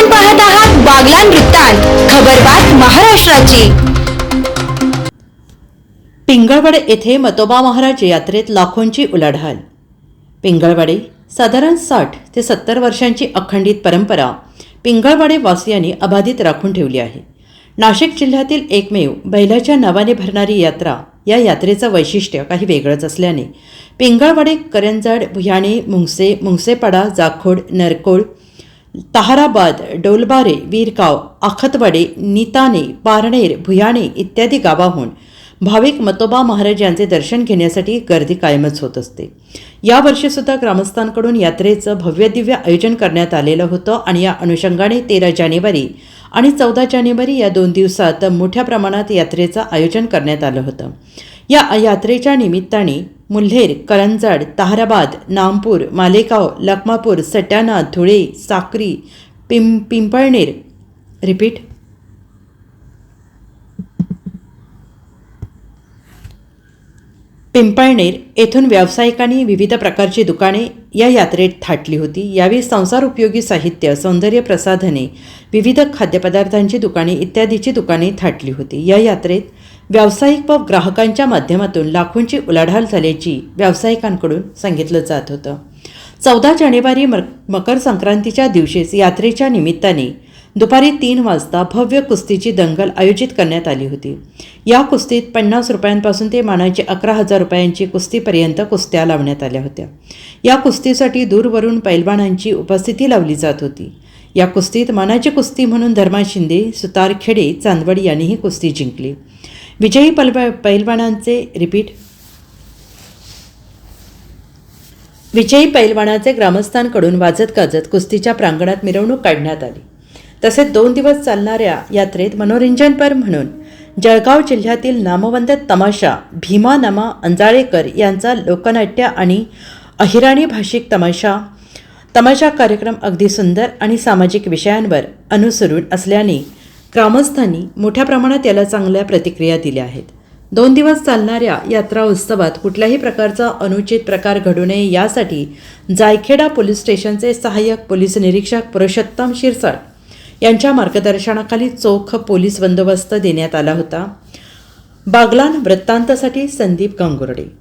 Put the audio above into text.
आपण पाहत आहात बागलान वृत्तांत. खबरबात महाराष्ट्राची. पिंगळवाडे येथे मतोबा महाराज यात्रेत लाखोंची उलाढाल. पिंगळवाडे साधारण साठ ते सत्तर वर्षांची अखंडित परंपरा पिंगळवाडे वासियांनी अबाधित राखून ठेवली आहे. नाशिक जिल्ह्यातील एकमेव बैलाच्या नावाने भरणारी यात्रा या यात्रेचं वैशिष्ट्य काही वेगळंच असल्याने पिंगळवाडे करंजाड भुयाणे मुंगसे मुंगसेपाडा जाखोड नरकोळ तहाराबाद डोलबारे वीरगाव आखतवाडे निताने पारनेर भुयाणे इत्यादी गावाहून भाविक मतोबा महाराज यांचे दर्शन घेण्यासाठी गर्दी कायमच होत असते. यावर्षीसुद्धा ग्रामस्थांकडून यात्रेचं भव्यदिव्य आयोजन करण्यात आलेलं होतं आणि या अनुषंगाने तेरा जानेवारी आणि चौदा जानेवारी या दोन दिवसात मोठ्या प्रमाणात यात्रेचं आयोजन करण्यात आलं होतं. या यात्रेच्या निमित्ताने मुल्हेर करंजाड ताहराबाद नामपूर मालेगाव लखमापूर सटाणा धुळे साक्री पिं पिंपळनेर. रिपीट. पिंपळनेर येथून व्यावसायिकांनी विविध प्रकारची दुकाने या यात्रेत थाटली होती. यावेळी संसार उपयोगी साहित्य सौंदर्य प्रसाधने विविध खाद्यपदार्थांची दुकाने इत्यादीची दुकाने थाटली होती. या यात्रेत व्यावसायिक व ग्राहकांच्या माध्यमातून लाखोंची उलाढाल झाल्याची व्यावसायिकांकडून सांगितलं जात होतं. चौदा जानेवारी मर मकर संक्रांतीच्या दिवशीच यात्रेच्या निमित्ताने दुपारी तीन वाजता भव्य कुस्तीची दंगल आयोजित करण्यात आली होती. या कुस्तीत पन्नास रुपयांपासून ते मानाची अकरा हजार रुपयांची कुस्तीपर्यंत कुस्त्या लावण्यात आल्या होत्या. या कुस्तीसाठी दूरवरून पैलवानांची उपस्थिती लावली जात होती. या कुस्तीत मानाची कुस्ती म्हणून धर्मा शिंदे सुतार खेडे चांदवड यांनी ही कुस्ती जिंकली. विजयी पलवा पैलवानांचे रिपीट विजयी पैलवानाचे ग्रामस्थांकडून वाजत गाजत कुस्तीच्या प्रांगणात मिरवणूक काढण्यात आली. तसेच दोन दिवस चालणाऱ्या यात्रेत मनोरंजनपर म्हणून जळगाव जिल्ह्यातील नामवंत तमाशा भीमा नमा अंजाळेकर यांचा लोकनाट्य आणि अहिराणी भाषिक तमाशा. तमाशा कार्यक्रम अगदी सुंदर आणि सामाजिक विषयांवर अनुसरून असल्याने ग्रामस्थांनी मोठ्या प्रमाणात याला चांगल्या प्रतिक्रिया दिल्या आहेत. दोन दिवस चालणाऱ्या यात्रा उत्सवात कुठल्याही प्रकारचा अनुचित प्रकार घडू नये यासाठी जायखेडा पोलीस स्टेशनचे सहाय्यक पोलीस निरीक्षक पुरुषोत्तम शिरसाट यांच्या मार्गदर्शनाखाली चोख पोलीस बंदोबस्त देण्यात आला होता. बागलान वृत्तांतासाठी संदीप गांगुर्डे.